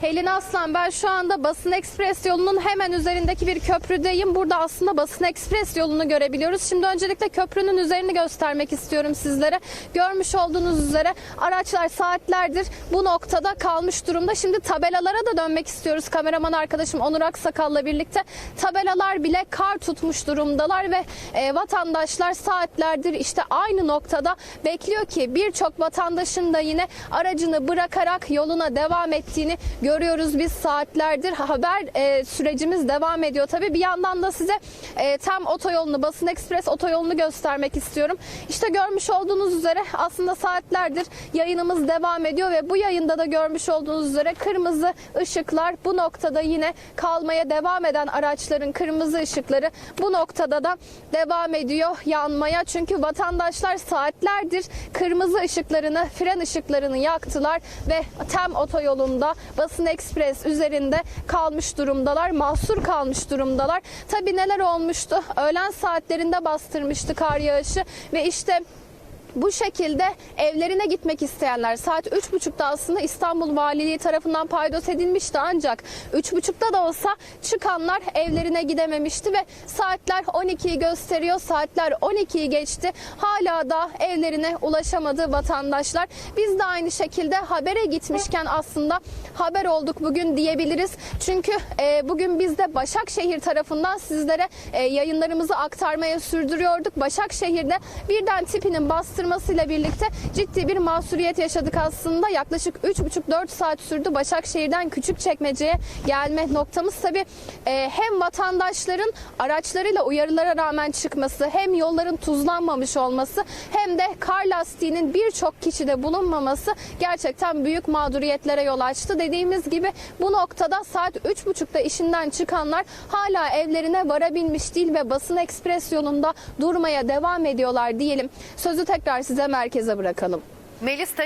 Helin Aslan ben şu anda Basın Ekspres yolunun hemen üzerindeki bir köprüdeyim. Burada aslında Basın Ekspres yolunu görebiliyoruz. Şimdi öncelikle köprünün üzerini göstermek istiyorum sizlere. Görmüş olduğunuz üzere araçlar saatlerdir bu noktada kalmış durumda. Şimdi tabelalara da dönmek istiyoruz. Kameraman arkadaşım Onur Aksakal'la birlikte tabelalar bile kar tutmuş durumdalar ve e, vatandaşlar saatlerdir işte aynı noktada bekliyor ki birçok vatandaşın da yine aracını bırakarak yoluna devam ettiğini görüyoruz biz saatlerdir. Haber e, sürecimiz devam ediyor. Tabii bir yandan da size e, tam otoyolunu, Basın Ekspres otoyolunu göstermek istiyorum. İşte görmüş olduğunuz üzere aslında saatlerdir yayınımız devam ediyor ve bu yayında da görmüş olduğunuz üzere kırmızı ışıklar bu noktada yine kalmaya devam eden araçların kırmızı ışıkları bu noktada da devam ediyor yanmaya. Çünkü vatandaşlar saatlerdir kırmızı ışıklarını, fren ışıklarını yaktılar ve tem otoyolunda Basın Ekspres üzerinde kalmış durumdalar. Mahsur kalmış durumdalar. Tabii neler olmuştu? Öğlen saatlerinde bastırmıştı kar yağışı ve işte bu şekilde evlerine gitmek isteyenler saat 3.30'da aslında İstanbul Valiliği tarafından paydos edilmişti ancak 3.30'da da olsa çıkanlar evlerine gidememişti ve saatler 12'yi gösteriyor. Saatler 12'yi geçti. Hala da evlerine ulaşamadı vatandaşlar. Biz de aynı şekilde habere gitmişken aslında haber olduk bugün diyebiliriz. Çünkü e, bugün biz de Başakşehir tarafından sizlere e, yayınlarımızı aktarmaya sürdürüyorduk. Başakşehir'de birden tipinin bastırmasıyla birlikte ciddi bir mağsuriyet yaşadık aslında. Yaklaşık 3,5-4 saat sürdü Başakşehir'den Küçükçekmece'ye gelme noktamız. Tabii e, hem vatandaşların araçlarıyla uyarılara rağmen çıkması hem yolların tuzlanmamış olması hem de kar lastiğinin birçok kişide bulunmaması gerçekten büyük mağduriyetlere yol açtı. Dediğimiz gibi bu noktada saat 3.30'da işinden çıkanlar hala evlerine varabilmiş değil ve basın ekspres yolunda durmaya devam ediyorlar diyelim. Sözü tekrar size merkeze bırakalım. Melis